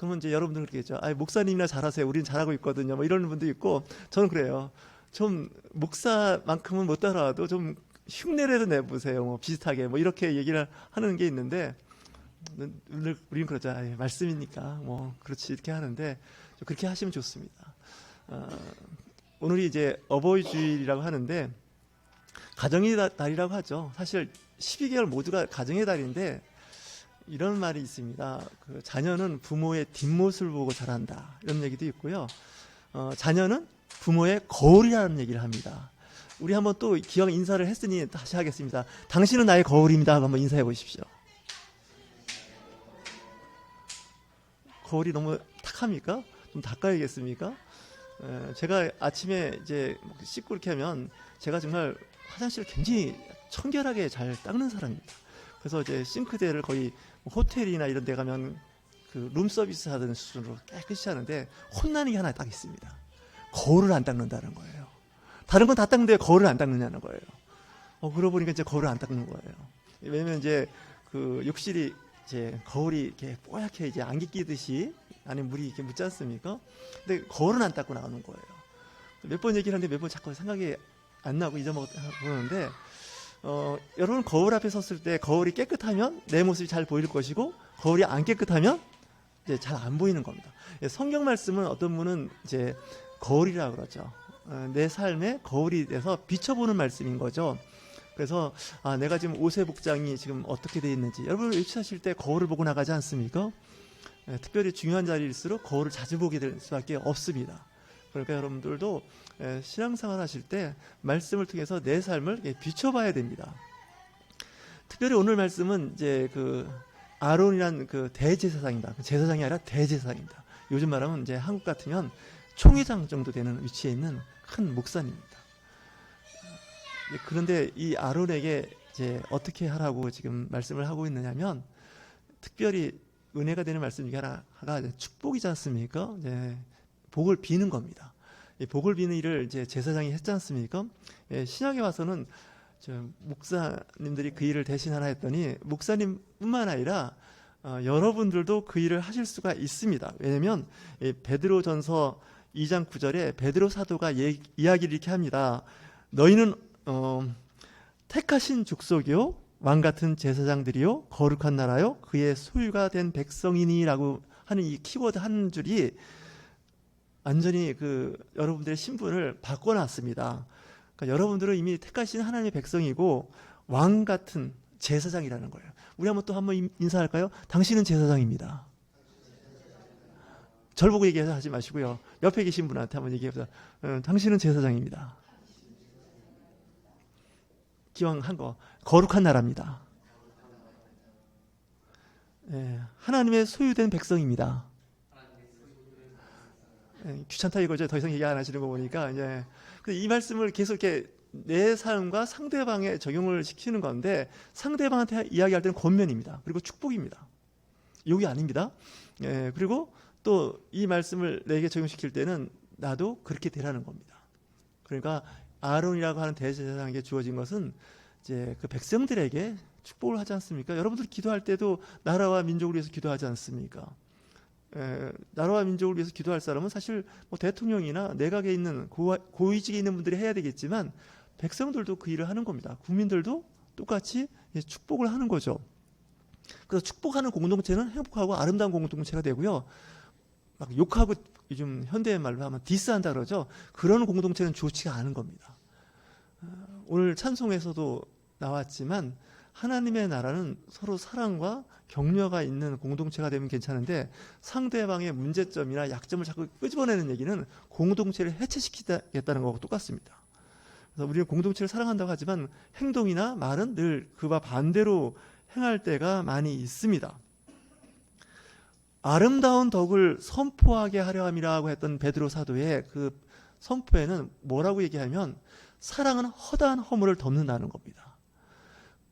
그러면 이제 여러분들 그러겠죠. 아, 목사님이나 잘하세요. 우리는 잘하고 있거든요. 뭐 이러는 분도 있고 저는 그래요. 좀 목사만큼은 못 따라와도 좀 흉내라도 내보세요. 뭐 비슷하게 뭐 이렇게 얘기를 하는 게 있는데 우리 우리는 그러죠. 아, 말씀이니까 뭐 그렇지 이렇게 하는데 좀 그렇게 하시면 좋습니다. 어, 오늘이 이제 어버이 주일이라고 하는데 가정의 다- 달이라고 하죠. 사실 12개월 모두가 가정의 달인데 이런 말이 있습니다. 그 자녀는 부모의 뒷모습을 보고 자란다. 이런 얘기도 있고요. 어, 자녀는 부모의 거울이라는 얘기를 합니다. 우리 한번 또 기왕 인사를 했으니 다시 하겠습니다. 당신은 나의 거울입니다. 한번 인사해 보십시오. 거울이 너무 탁합니까? 좀 닦아야겠습니까? 에, 제가 아침에 이제 씻고 이렇게 하면 제가 정말 화장실을 굉장히 청결하게 잘 닦는 사람입니다. 그래서 이제 싱크대를 거의 호텔이나 이런 데 가면 그 룸서비스 하던 수준으로 깨끗이 하는데 혼나는 게 하나 딱 있습니다. 거울을 안 닦는다는 거예요. 다른 건 다 닦는데 거울을 안 닦느냐는 거예요. 어, 그러고 보니까 이제 거울을 안 닦는 거예요. 왜냐면 이제 그 욕실이 이제 거울이 이렇게 뽀얗게 이제 안개 끼듯이 안에 물이 이렇게 묻지 않습니까? 근데 거울은 안 닦고 나가는 거예요. 몇 번 얘기를 하는데 몇 번 자꾸 생각이 안 나고 잊어먹었는데 어, 여러분 거울 앞에 섰을 때 거울이 깨끗하면 내 모습이 잘 보일 것이고 거울이 안 깨끗하면 이제 잘 안 보이는 겁니다. 예, 성경 말씀은 어떤 분은 이제 거울이라 그러죠. 어, 내 삶에 거울이 돼서 비춰보는 말씀인 거죠. 그래서 아, 내가 지금 옷의 복장이 지금 어떻게 되어 있는지 여러분 외치하실 때 거울을 보고 나가지 않습니까? 예, 특별히 중요한 자리일수록 거울을 자주 보게 될 수밖에 없습니다. 그러니까 여러분들도 예, 신앙생활 하실 때 말씀을 통해서 내 삶을 예, 비춰봐야 됩니다. 특별히 오늘 말씀은 이제 그 아론이란 그 대제사장입니다. 그 제사장이 아니라 대제사장입니다. 요즘 말하면 이제 한국 같으면 총회장 정도 되는 위치에 있는 큰 목사님입니다. 예, 그런데 이 아론에게 이제 어떻게 하라고 지금 말씀을 하고 있느냐면 특별히 은혜가 되는 말씀 중에 하나가 축복이지 않습니까? 이제 복을 비는 겁니다. 이 복을 비는 일을 이제 제사장이 했지 않습니까? 예, 신약에 와서는 저 목사님들이 그 일을 대신하라 했더니 목사님뿐만 아니라 어, 여러분들도 그 일을 하실 수가 있습니다. 왜냐하면 이 베드로전서 2장 9절에 베드로 사도가 예, 이야기를 이렇게 합니다. 너희는 어, 택하신 족속이요 왕 같은 제사장들이요 거룩한 나라요 그의 소유가 된 백성이니라고 하는 이 키워드 한 줄이 완전히 그 여러분들의 신분을 바꿔놨습니다. 그러니까 여러분들은 이미 택하신 하나님의 백성이고 왕 같은 제사장이라는 거예요. 우리 한번 또 한번 인- 인사할까요? 당신은 제사장입니다. 절 보고 얘기하지 마시고요. 옆에 계신 분한테 한번 얘기해보자. 어, 당신은 제사장입니다. 기왕 한 거. 거룩한 나라입니다. 예, 하나님의 소유된 백성입니다. 예, 귀찮다 이거죠. 더 이상 얘기 안 하시는 거 보니까 이제 근데 이 말씀을 계속 이렇게 내 삶과 상대방에 적용을 시키는 건데 상대방한테 이야기할 때는 권면입니다. 그리고 축복입니다. 욕이 아닙니다. 예, 그리고 또 이 말씀을 내게 적용시킬 때는 나도 그렇게 되라는 겁니다. 그러니까 아론이라고 하는 대제사장에게 주어진 것은 이제 그 백성들에게 축복을 하지 않습니까? 여러분들 기도할 때도 나라와 민족을 위해서 기도하지 않습니까? 에, 나라와 민족을 위해서 기도할 사람은 사실 뭐 대통령이나 내각에 있는 고, 고위직에 있는 분들이 해야 되겠지만 백성들도 그 일을 하는 겁니다. 국민들도 똑같이 축복을 하는 거죠. 그래서 축복하는 공동체는 행복하고 아름다운 공동체가 되고요. 막 욕하고 요즘 현대 말로 하면 디스한다 그러죠. 그런 공동체는 좋지가 않은 겁니다. 어, 오늘 찬송에서도 나왔지만 하나님의 나라는 서로 사랑과 격려가 있는 공동체가 되면 괜찮은데 상대방의 문제점이나 약점을 자꾸 끄집어내는 얘기는 공동체를 해체시키겠다는 거하고 똑같습니다. 그래서 우리는 공동체를 사랑한다고 하지만 행동이나 말은 늘 그와 반대로 행할 때가 많이 있습니다. 아름다운 덕을 선포하게 하려 함이라고 했던 베드로 사도의 그 선포에는 뭐라고 얘기하면 사랑은 허다한 허물을 덮는다는 겁니다.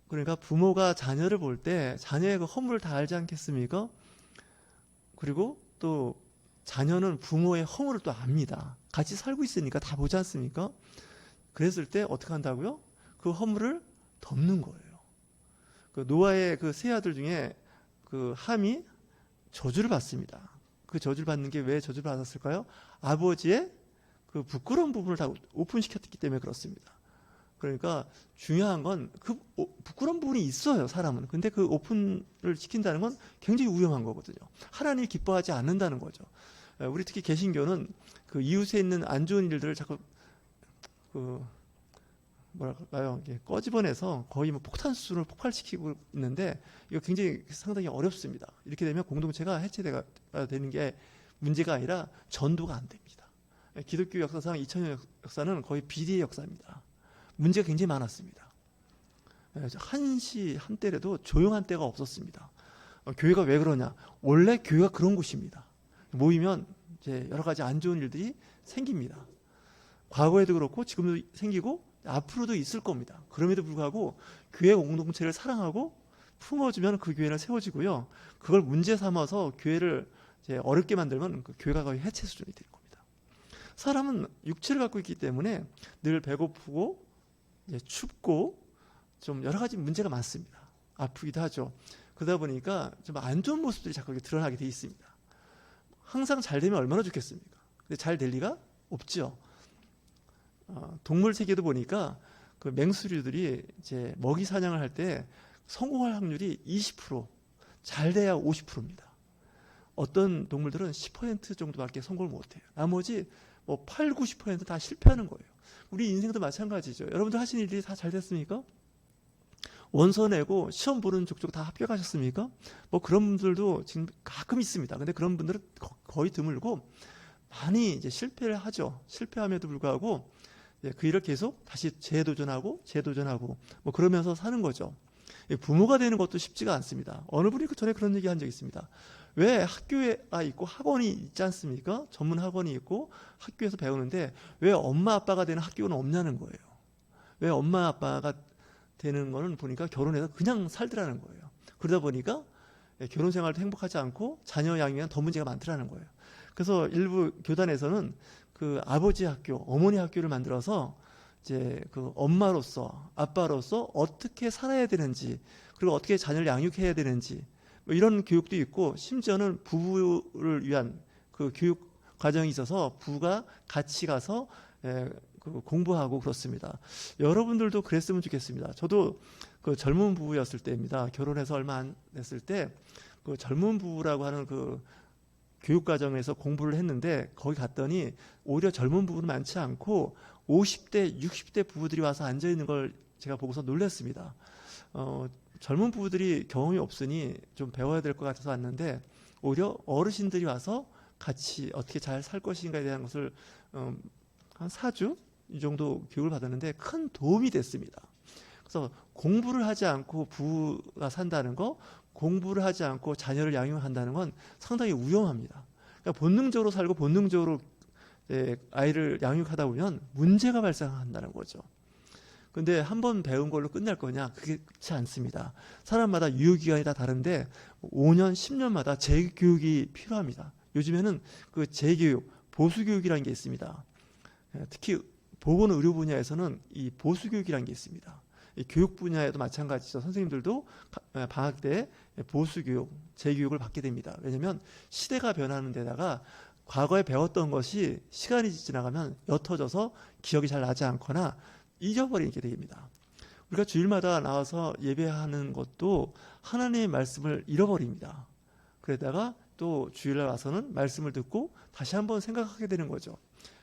그러니까 부모가 자녀를 볼 때 자녀의 그 허물을 다 알지 않겠습니까? 그리고 또 자녀는 부모의 허물을 또 압니다. 같이 살고 있으니까 다 보지 않습니까? 그랬을 때 어떻게 한다고요? 그 허물을 덮는 거예요. 그 노아의 그 세 아들 중에 그 함이 저주를 받습니다. 그 저주를 받는 게 왜 저주를 받았을까요? 아버지의 그 부끄러운 부분을 다 오픈시켰기 때문에 그렇습니다. 그러니까 중요한 건 그 부끄러운 부분이 있어요, 사람은. 근데 그 오픈을 시킨다는 건 굉장히 위험한 거거든요. 하나님이 기뻐하지 않는다는 거죠. 에, 우리 특히 개신교는 그 이웃에 있는 안 좋은 일들을 자꾸 그 뭐랄까요, 꺼집어내서 거의 뭐 폭탄 수준을 폭발시키고 있는데 이거 굉장히 상당히 어렵습니다. 이렇게 되면 공동체가 해체가 되는 게 문제가 아니라 전도가 안 됩니다. 에, 기독교 역사상 2000년 역사는 거의 비리의 역사입니다. 문제가 굉장히 많았습니다. 예, 한시 한때라도 조용한 때가 없었습니다. 어, 교회가 왜 그러냐? 원래 교회가 그런 곳입니다. 모이면 이제 여러 가지 안 좋은 일들이 생깁니다. 과거에도 그렇고 지금도 생기고 앞으로도 있을 겁니다. 그럼에도 불구하고 교회 공동체를 사랑하고 품어주면 그 교회는 세워지고요. 그걸 문제 삼아서 교회를 어렵게 만들면 그 교회가 거의 해체 수준이 될 겁니다. 사람은 육체를 갖고 있기 때문에 늘 배고프고 춥고 좀 여러 가지 문제가 많습니다. 아프기도 하죠. 그러다 보니까 좀 안 좋은 모습들이 자꾸 드러나게 돼 있습니다. 항상 잘 되면 얼마나 좋겠습니까? 근데 잘 될 리가 없죠. 어, 동물 세계도 보니까 그 맹수류들이 이제 먹이 사냥을 할 때 성공할 확률이 20%잘 돼야 50%입니다. 어떤 동물들은 10% 정도밖에 성공을 못해요. 나머지 뭐 8, 90%다 실패하는 거예요. 우리 인생도 마찬가지죠. 여러분들 하신 일들이 다 잘 됐습니까? 원서 내고 시험 보는 족족 다 합격하셨습니까? 뭐 그런 분들도 지금 가끔 있습니다. 근데 그런 분들은 거- 거의 드물고 많이 이제 실패를 하죠. 실패함에도 불구하고 예, 그 일을 계속 다시 재도전하고 재도전하고 뭐 그러면서 사는 거죠. 이 부모가 되는 것도 쉽지가 않습니다. 어느 분이 그 전에 그런 얘기 한적 있습니다. 왜 학교에가 있고 학원이 있지 않습니까? 전문 학원이 있고 학교에서 배우는데 왜 엄마 아빠가 되는 학교는 없냐는 거예요. 왜 엄마 아빠가 되는 거는 보니까 결혼해서 그냥 살더라는 거예요. 그러다 보니까 예, 결혼 생활도 행복하지 않고 자녀 양육에는 더 문제가 많더라는 거예요. 그래서 일부 교단에서는 그 아버지 학교, 어머니 학교를 만들어서 이제 그 엄마로서 아빠로서 어떻게 살아야 되는지 그리고 어떻게 자녀를 양육해야 되는지 뭐 이런 교육도 있고 심지어는 부부를 위한 그 교육 과정이 있어서 부가 같이 가서 예, 그 공부하고 그렇습니다. 여러분들도 그랬으면 좋겠습니다. 저도 그 젊은 부부였을 때입니다. 결혼해서 얼마 안 됐을 때 그 젊은 부부라고 하는 그 교육 과정에서 공부를 했는데 거기 갔더니 오히려 젊은 부부는 많지 않고 50대, 60대 부부들이 와서 앉아 있는 걸 제가 보고서 놀랐습니다. 어, 젊은 부부들이 경험이 없으니 좀 배워야 될 것 같아서 왔는데 오히려 어르신들이 와서 같이 어떻게 잘 살 것인가에 대한 것을 음, 한 4주 이 정도 교육을 받았는데 큰 도움이 됐습니다. 그래서 공부를 하지 않고 부가 산다는 거, 공부를 하지 않고 자녀를 양육한다는 건 상당히 위험합니다. 그러니까 본능적으로 살고 본능적으로 예, 아이를 양육하다 보면 문제가 발생한다는 거죠. 근데 한 번 배운 걸로 끝날 거냐? 그렇지 않습니다. 사람마다 유효기간이 다 다른데 5년, 10년마다 재교육이 필요합니다. 요즘에는 그 재교육, 보수교육이라는 게 있습니다. 예, 특히 보건 의료 분야에서는 이 보수교육이라는 게 있습니다. 이 교육 분야에도 마찬가지죠. 선생님들도 가- 에, 방학 때 보수교육, 재교육을 받게 됩니다. 왜냐하면 시대가 변하는 데다가 과거에 배웠던 것이 시간이 지나가면 옅어져서 기억이 잘 나지 않거나 잊어버리게 됩니다. 우리가 주일마다 나와서 예배하는 것도 하나님의 말씀을 잃어버립니다. 그러다가 또 주일날 와서는 말씀을 듣고 다시 한번 생각하게 되는 거죠.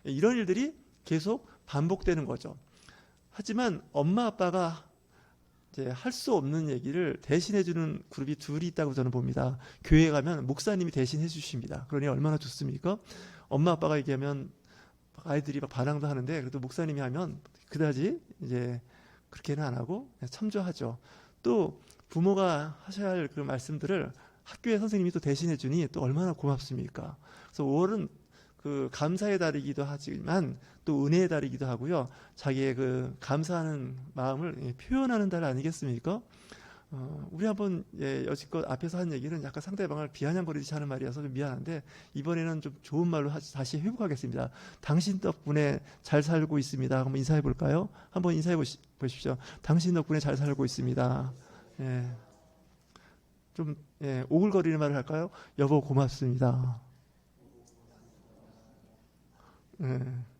이런 일들이 계속 반복되는 거죠. 하지만 엄마 아빠가 이제 할 수 없는 얘기를 대신해 주는 그룹이 둘이 있다고 저는 봅니다. 교회에 가면 목사님이 대신해 주십니다. 그러니 얼마나 좋습니까? 엄마 아빠가 얘기하면 아이들이 막 반항도 하는데 그래도 목사님이 하면 그다지 이제 그렇게는 안 하고 참조하죠. 또 부모가 하셔야 할그 말씀들을 학교의 선생님이 또 대신해 주니 또 얼마나 고맙습니까? 그래서 5월은 그 감사의 달이기도 하지만 또 은혜의 달이기도 하고요. 자기의 그 감사하는 마음을 예, 표현하는 달 아니겠습니까? 어, 우리 한번 예, 여지껏 앞에서 한 얘기는 약간 상대방을 비아냥거리듯이 하는 말이어서 좀 미안한데 이번에는 좀 좋은 말로 하, 다시 회복하겠습니다. 당신 덕분에 잘 살고 있습니다. 한번 인사해 볼까요? 한번 인사해 보시, 보십시오. 당신 덕분에 잘 살고 있습니다. 예. 좀 예, 오글거리는 말을 할까요? 여보 고맙습니다. 예.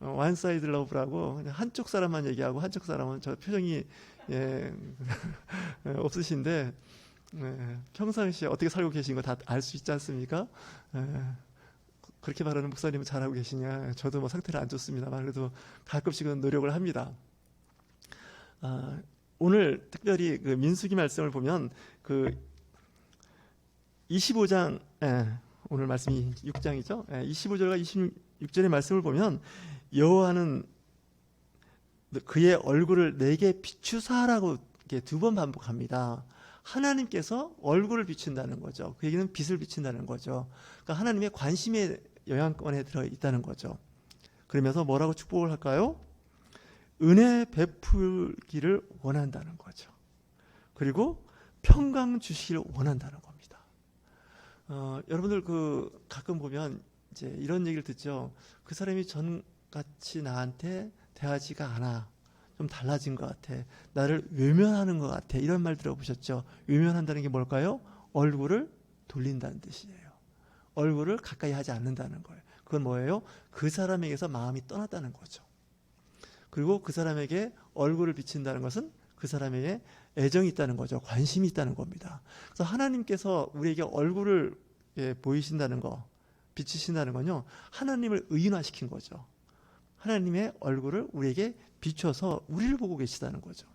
원 사이드 러브라고 한쪽 사람만 얘기하고 한쪽 사람은 저 표정이 예, 예, 없으신데 예, 평상시에 어떻게 살고 계신 거 다 알 수 있지 않습니까? 예, 그렇게 말하는 목사님은 잘하고 계시냐? 저도 뭐 상태는 안 좋습니다만 그래도 가끔씩은 노력을 합니다. 아, 오늘 특별히 그 민수기 말씀을 보면 그 25장 예, 오늘 말씀이 6장이죠. 예, 25절과 26절의 말씀을 보면 여호와는 그의 얼굴을 내게 비추사라고 두 번 반복합니다. 하나님께서 얼굴을 비춘다는 거죠. 그 얘기는 빛을 비춘다는 거죠. 그러니까 하나님의 관심의 영향권에 들어 있다는 거죠. 그러면서 뭐라고 축복을 할까요? 은혜 베풀기를 원한다는 거죠. 그리고 평강 주시기를 원한다는 겁니다. 어, 여러분들 그 가끔 보면 이제 이런 얘기를 듣죠. 그 사람이 전 같이 나한테 대하지가 않아. 좀 달라진 것 같아. 나를 외면하는 것 같아. 이런 말 들어보셨죠? 외면한다는 게 뭘까요? 얼굴을 돌린다는 뜻이에요. 얼굴을 가까이 하지 않는다는 거예요. 그건 뭐예요? 그 사람에게서 마음이 떠났다는 거죠. 그리고 그 사람에게 얼굴을 비친다는 것은 그 사람에게 애정이 있다는 거죠. 관심이 있다는 겁니다. 그래서 하나님께서 우리에게 얼굴을 예, 보이신다는 거, 비치신다는 건요. 하나님을 의인화시킨 거죠. 하나님의 얼굴을 우리에게 비춰서 우리를 보고 계시다는 거죠.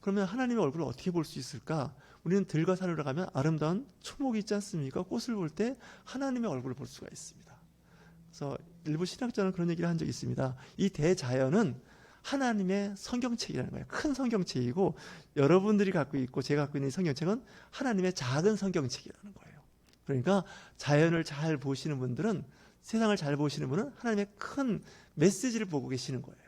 그러면 하나님의 얼굴을 어떻게 볼 수 있을까? 우리는 들과 산으로 가면 아름다운 초목이 있지 않습니까? 꽃을 볼 때 하나님의 얼굴을 볼 수가 있습니다. 그래서 일부 신학자는 그런 얘기를 한 적이 있습니다. 이 대자연은 하나님의 성경책이라는 거예요. 큰 성경책이고 여러분들이 갖고 있고 제가 갖고 있는 성경책은 하나님의 작은 성경책이라는 거예요. 그러니까 자연을 잘 보시는 분들은 세상을 잘 보시는 분은 하나님의 큰 메시지를 보고 계시는 거예요.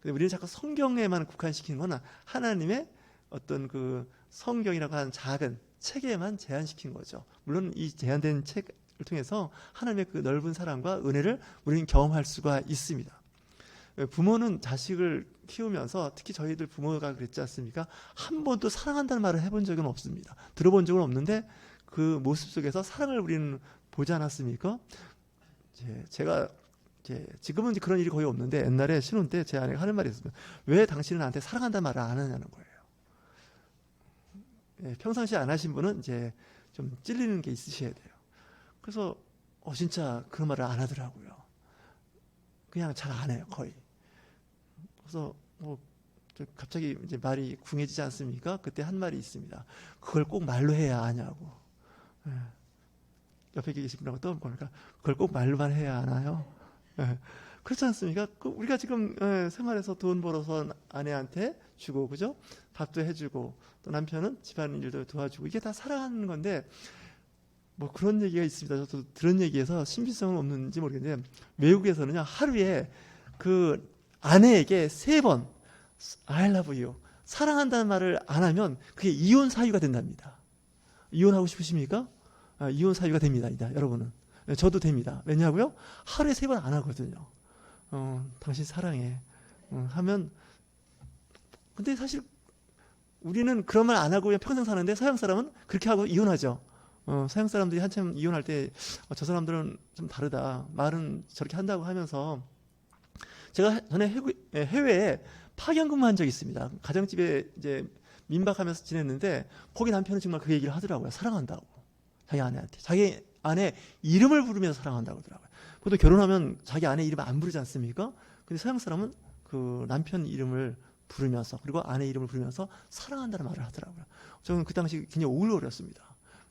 근데 우리는 자꾸 성경에만 국한시키는 건 하나님의 어떤 그 성경이라고 하는 작은 책에만 제한시킨 거죠. 물론 이 제한된 책을 통해서 하나님의 그 넓은 사랑과 은혜를 우리는 경험할 수가 있습니다. 부모는 자식을 키우면서 특히 저희들 부모가 그랬지 않습니까? 한 번도 사랑한다는 말을 해본 적은 없습니다. 들어본 적은 없는데 그 모습 속에서 사랑을 우리는 보지 않았습니까? 제가 지금은 이제 그런 일이 거의 없는데 옛날에 신혼 때 제 아내가 하는 말이 있습니다. 왜 당신은 나한테 사랑한다는 말을 안 하냐는 거예요. 예, 평상시에 안 하신 분은 이제 좀 찔리는 게 있으셔야 돼요. 그래서 어 진짜 그런 말을 안 하더라고요. 그냥 잘 안 해요 거의. 그래서 뭐 갑자기 이제 말이 궁해지지 않습니까? 그때 한 말이 있습니다. 그걸 꼭 말로 해야 하냐고. 예. 옆에 계신 분하고 떠보니까 그걸 꼭 말로만 해야 하나요? 예. 그렇지 않습니까? 그 우리가 지금 예, 생활에서 돈 벌어서 아내한테 주고 그죠? 밥도 해주고 또 남편은 집안일도 도와주고 이게 다 사랑하는 건데 뭐 그런 얘기가 있습니다. 저도 들은 얘기에서 신빙성은 없는지 모르겠는데 외국에서는요 하루에 그 아내에게 세 번 I love you 사랑한다는 말을 안 하면 그게 이혼 사유가 된답니다. 이혼하고 싶으십니까? 아, 이혼 사유가 됩니다. 여러분은 네, 저도 됩니다. 왜냐고요? 하루에 세 번 안 하거든요. 어, 당신 사랑해 어, 하면 근데 사실 우리는 그런 말 안 하고 그냥 평생 사는데 서양 사람은 그렇게 하고 이혼하죠. 어, 서양 사람들이 한참 이혼할 때 저 사람들은 좀 다르다. 말은 저렇게 한다고 하면서 제가 전에 해외, 해외에 파견 근무한 적이 있습니다. 가정집에 이제 민박하면서 지냈는데 거기 남편은 정말 그 얘기를 하더라고요. 사랑한다고. 자기 아내한테. 자기 아내 이름을 부르면서 사랑한다고 하더라고요. 보통 결혼하면 자기 아내 이름 안 부르지 않습니까? 근데 서양 사람은 그 남편 이름을 부르면서 그리고 아내 이름을 부르면서 사랑한다는 말을 하더라고요. 저는 그 당시 굉장히 오글거렸습니다.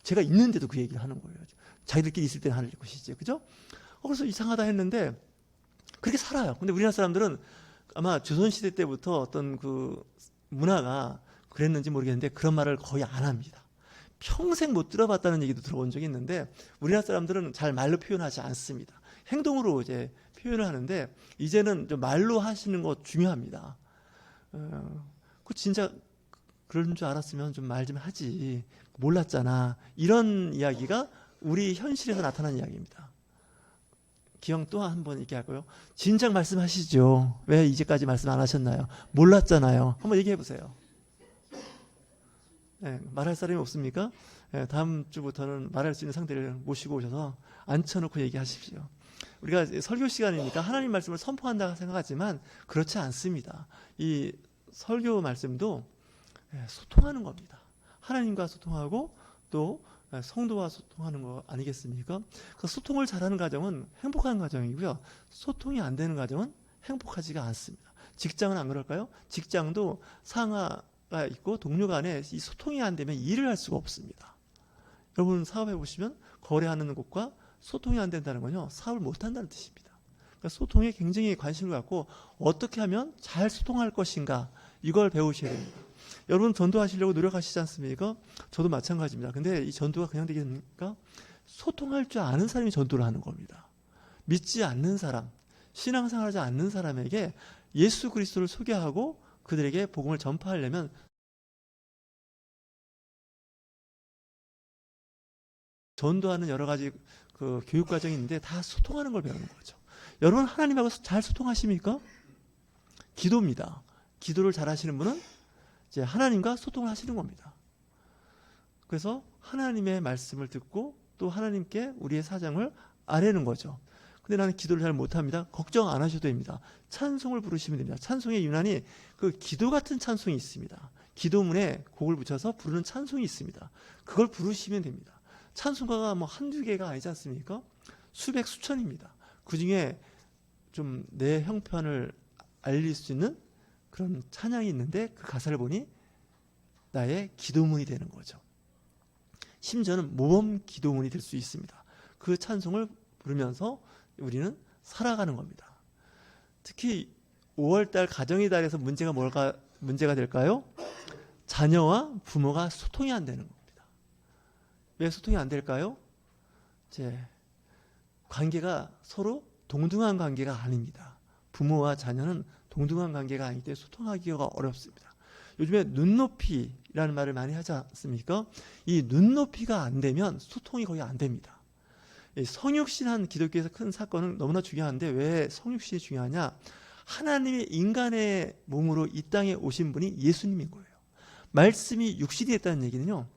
제가 있는데도 그 얘기를 하는 거예요. 자기들끼리 있을 때는 하는 것이지. 그죠? 어, 그래서 이상하다 했는데 그렇게 살아요. 근데 우리나라 사람들은 아마 조선시대 때부터 어떤 그 문화가 그랬는지 모르겠는데 그런 말을 거의 안 합니다. 평생 못 들어봤다는 얘기도 들어본 적이 있는데 우리나라 사람들은 잘 말로 표현하지 않습니다. 행동으로 이제 표현을 하는데 이제는 좀 말로 하시는 거 중요합니다. 어, 그 진짜 그런 줄 알았으면 좀말좀 하지 몰랐잖아 이런 이야기가 우리 현실에서 나타난 이야기입니다. 기영 또 한 번 얘기하고요. 진작 말씀하시죠. 왜 이제까지 말씀 안 하셨나요? 몰랐잖아요. 한번 얘기해 보세요. 네, 말할 사람이 없습니까? 네, 다음 주부터는 말할 수 있는 상대를 모시고 오셔서 앉혀놓고 얘기하십시오. 우리가 설교 시간이니까 하나님 말씀을 선포한다고 생각하지만 그렇지 않습니다. 이 설교 말씀도 예, 소통하는 겁니다. 하나님과 소통하고 또 예, 성도와 소통하는 거 아니겠습니까? 그 소통을 잘하는 가정은 행복한 가정이고요. 소통이 안 되는 가정은 행복하지가 않습니다. 직장은 안 그럴까요? 직장도 상하 가 있고 동료 간에 이 소통이 안 되면 일을 할 수가 없습니다. 여러분 사업해 보시면 거래하는 곳과 소통이 안 된다는 건요 사업을 못 한다는 뜻입니다. 그러니까 소통에 굉장히 관심을 갖고 어떻게 하면 잘 소통할 것인가 이걸 배우셔야 됩니다. 여러분 전도하시려고 노력하시지 않습니까? 저도 마찬가지입니다. 근데 이 전도가 그냥 되겠습니까? 소통할 줄 아는 사람이 전도를 하는 겁니다. 믿지 않는 사람, 신앙생활하지 않는 사람에게 예수 그리스도를 소개하고 그들에게 복음을 전파하려면 전도하는 여러 가지 그 교육 과정이 있는데 다 소통하는 걸 배우는 거죠. 여러분 하나님하고 잘 소통하십니까? 기도입니다. 기도를 잘 하시는 분은 이제 하나님과 소통을 하시는 겁니다. 그래서 하나님의 말씀을 듣고 또 하나님께 우리의 사정을 아뢰는 거죠. 근데 나는 기도를 잘 못합니다. 걱정 안 하셔도 됩니다. 찬송을 부르시면 됩니다. 찬송의 유난히 그 기도 같은 찬송이 있습니다. 기도문에 곡을 붙여서 부르는 찬송이 있습니다. 그걸 부르시면 됩니다. 찬송가가 뭐 한두 개가 아니지 않습니까? 수백 수천입니다. 그 중에 좀 내 형편을 알릴 수 있는 그런 찬양이 있는데 그 가사를 보니 나의 기도문이 되는 거죠. 심지어는 모범 기도문이 될 수 있습니다. 그 찬송을 부르면서 우리는 살아가는 겁니다. 특히 5월달 가정의 달에서 문제가 뭘까 문제가 될까요? 자녀와 부모가 소통이 안 되는 겁니다. 왜 소통이 안 될까요? 이제 관계가 서로 동등한 관계가 아닙니다. 부모와 자녀는 동등한 관계가 아니기 때문에 소통하기가 어렵습니다. 요즘에 눈높이라는 말을 많이 하지 않습니까? 이 눈높이가 안 되면 소통이 거의 안 됩니다. 이 성육신한 기독교에서 큰 사건은 너무나 중요한데 왜 성육신이 중요하냐? 하나님의 인간의 몸으로 이 땅에 오신 분이 예수님인 거예요. 말씀이 육신이 됐다는 얘기는요.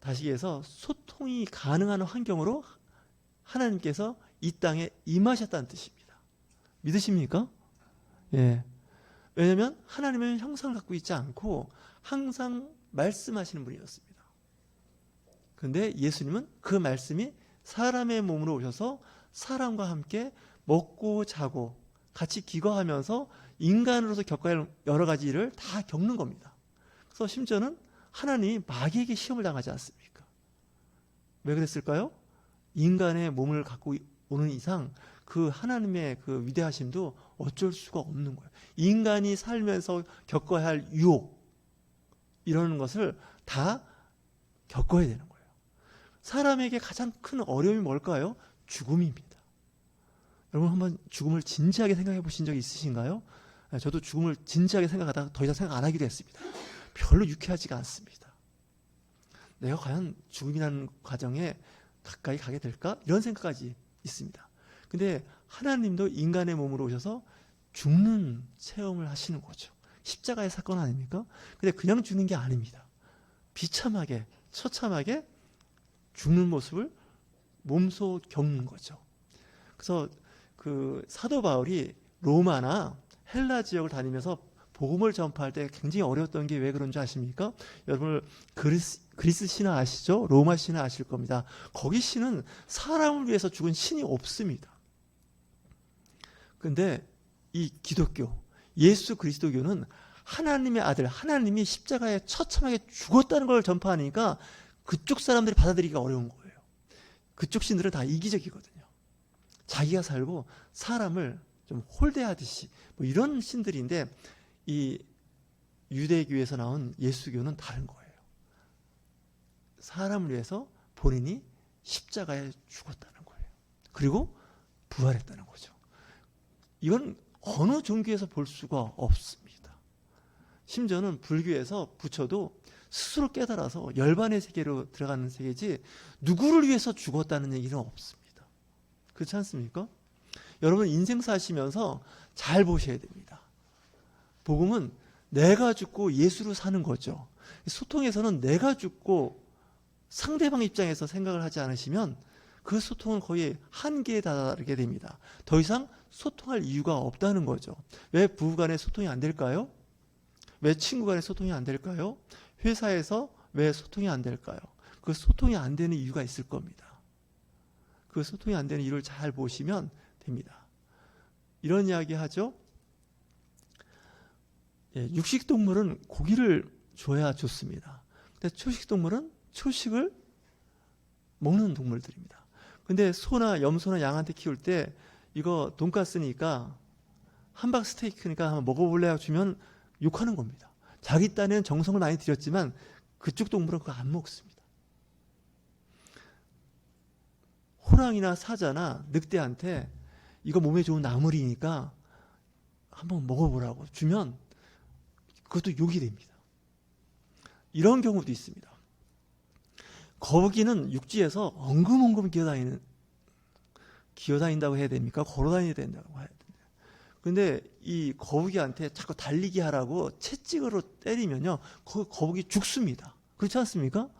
다시 해서 소통이 가능한 환경으로 하나님께서 이 땅에 임하셨다는 뜻입니다. 믿으십니까? 예. 왜냐하면 하나님은 형상을 갖고 있지 않고 항상 말씀하시는 분이었습니다. 그런데 예수님은 그 말씀이 사람의 몸으로 오셔서 사람과 함께 먹고 자고 같이 기거하면서 인간으로서 겪어야 할 여러 가지 일을 다 겪는 겁니다. 그래서 심지어는 하나님이 마귀에게 시험을 당하지 않습니까? 왜 그랬을까요? 인간의 몸을 갖고 오는 이상 그 하나님의 그 위대하심도 어쩔 수가 없는 거예요. 인간이 살면서 겪어야 할 유혹 이런 것을 다 겪어야 되는 거예요. 사람에게 가장 큰 어려움이 뭘까요? 죽음입니다. 여러분 한번 죽음을 진지하게 생각해 보신 적 있으신가요? 네, 저도 죽음을 진지하게 생각하다가 더 이상 생각 안 하기로 했습니다. 별로 유쾌하지가 않습니다. 내가 과연 죽음이라는 과정에 가까이 가게 될까? 이런 생각까지 있습니다. 근데 하나님도 인간의 몸으로 오셔서 죽는 체험을 하시는 거죠. 십자가의 사건 아닙니까? 근데 그냥 죽는 게 아닙니다. 비참하게, 처참하게 죽는 모습을 몸소 겪는 거죠. 그래서 그 사도 바울이 로마나 헬라 지역을 다니면서 복음을 전파할 때 굉장히 어려웠던 게 왜 그런 줄 아십니까? 여러분 그리스, 그리스 신화 아시죠? 로마 신화 아실 겁니다. 거기 신은 사람을 위해서 죽은 신이 없습니다. 근데 이 기독교, 예수 그리스도교는 하나님의 아들, 하나님이 십자가에 처참하게 죽었다는 걸 전파하니까 그쪽 사람들이 받아들이기가 어려운 거예요. 그쪽 신들은 다 이기적이거든요. 자기가 살고 사람을 좀 홀대하듯이 뭐 이런 신들인데 이 유대교에서 나온 예수교는 다른 거예요. 사람을 위해서 본인이 십자가에 죽었다는 거예요. 그리고 부활했다는 거죠. 이건 어느 종교에서 볼 수가 없습니다. 심지어는 불교에서 부처도 스스로 깨달아서 열반의 세계로 들어가는 세계지 누구를 위해서 죽었다는 얘기는 없습니다. 그렇지 않습니까? 여러분 인생 사시면서 잘 보셔야 됩니다. 복음은 내가 죽고 예수로 사는 거죠. 소통에서는 내가 죽고 상대방 입장에서 생각을 하지 않으시면 그 소통은 거의 한계에 다다르게 됩니다. 더 이상 소통할 이유가 없다는 거죠. 왜 부부 간에 소통이 안 될까요? 왜 친구 간에 소통이 안 될까요? 회사에서 왜 소통이 안 될까요? 그 소통이 안 되는 이유가 있을 겁니다. 그 소통이 안 되는 이유를 잘 보시면 됩니다. 이런 이야기 하죠. 예, 육식 동물은 고기를 줘야 좋습니다. 근데 초식 동물은 초식을 먹는 동물들입니다. 근데 소나 염소나 양한테 키울 때 이거 돈가스니까 함박 스테이크니까 한번 먹어볼래 하고 주면 욕하는 겁니다. 자기 딴에는 정성을 많이 들였지만 그쪽 동물은 그거 안 먹습니다. 호랑이나 사자나 늑대한테 이거 몸에 좋은 나물이니까 한번 먹어보라고 주면 그것도 욕이 됩니다. 이런 경우도 있습니다. 거북이는 육지에서 엉금엉금 기어다니는 기어다닌다고 해야 됩니까? 걸어다녀야 된다고 됩니다. 근데 이 거북이한테 자꾸 달리기 하라고 채찍으로 때리면요, 그 거북이 죽습니다. 그렇지 않습니까?